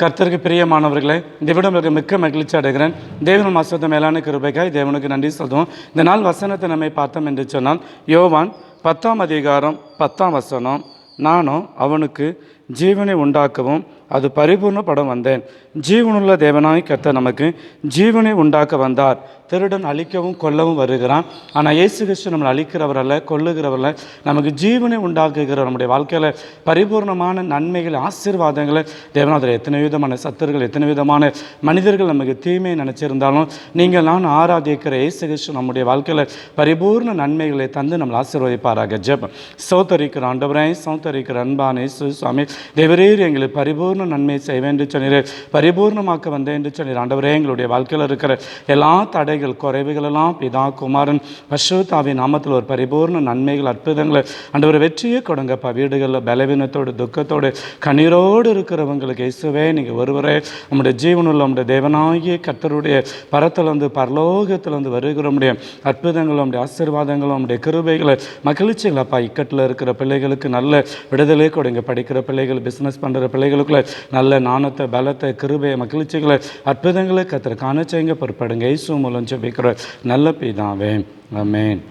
கர்த்தருக்கு பிரியமானவர்களே இந்த விடம் மிக்க மகிழ்ச்சி அடைகிறேன். தேவன் மாசத்தை மேலான கிருபைக்காய் தேவனுக்கு நன்றி சொல்லுவோம் இந்த நாள் வசனத்தை நம்மை பார்த்தோம் என்று சொன்னால் யோவான் பத்தாம் அதிகாரம் பத்தாம் வசனம் நானும் அவனுக்கு ஜீவனை உண்டாக்கவும் அது பரிபூர்ணப்படம் வந்தேன். ஜீவனுள்ள தேவனாய் கர்த்தர் நமக்கு ஜீவனை உண்டாக்க வந்தார். திருடன் அழிக்கவும் கொல்லவும் வருகிறான். ஆனால் இயேசு கிறிஸ்து நம்மளை அழிக்கிறவர் அல்ல கொல்லுகிறவர் அல்ல நமக்கு ஜீவனை உண்டாக்குகிற நம்முடைய வாழ்க்கையில் பரிபூர்ணமான நன்மைகள் ஆசீர்வாதங்களை தேவநாதர் எத்தனை விதமான சத்துருகள் எத்தனை விதமான மனிதர்கள் நமக்கு தீமையை நினச்சிருந்தாலும் நீங்கள் நான் ஆராதிக்கிற இயேசு கிறிஸ்து நம்முடைய வாழ்க்கையில் பரிபூர்ண நன்மைகளை தந்து நம்மளை ஆசீர்வதிப்பாராக. ஜெபம். சௌத்தரிக்கிற ஆண்டவரே சௌத்தரிக்கிற அன்பான இயேசு சுவாமி தேவரீர் எங்களுக்கு பரிபூர்ண நன்மை செய்வேன் என்று சொன்னீர் பரிபூர்ணமாக்க வந்தேன் என்று சொன்னீர் ஆண்டவரே எங்களுடைய வாழ்க்கையில் இருக்கிற எல்லா தடைகள் குறைவுகள் எல்லாம் பிதா குமாரன் பசுதாவின் நாமத்தில் ஒரு பரிபூர்ண நன்மைகள் அற்புதங்களை அந்த ஒரு வெற்றியை கொடுங்கப்பா. வீடுகளில் பலவீனத்தோடு துக்கத்தோடு கண்ணீரோடு இருக்கிறவங்களுக்கு இயேசுவே நீங்கள் ஒருவரே நம்முடைய ஜீவனுள்ள நம்முடைய தேவனாகிய கத்தருடைய பரத்திலிருந்து பரலோகத்திலிருந்து வருகிற நம்முடைய அற்புதங்கள் நம்முடைய ஆசீர்வாதங்கள் நம்முடைய கிருபைகளை மகிழ்ச்சிகளப்பா. இக்கட்டில் இருக்கிற பிள்ளைகளுக்கு நல்ல விடுதலை கொடுங்க. படிக்கிற பிள்ளைகள் பிஸ்னஸ் பண்ணுற பிள்ளைகளுக்குள்ள நல்ல நாணத்தை பலத்தை கிருபையை மகிழ்ச்சிகளை அற்புதங்களை கத்திர காணச்சேங்க பொறுப்படுங்க. இயேசு மூலம் ஜெபிக்கிற நல்ல பிதாவே. அமேன்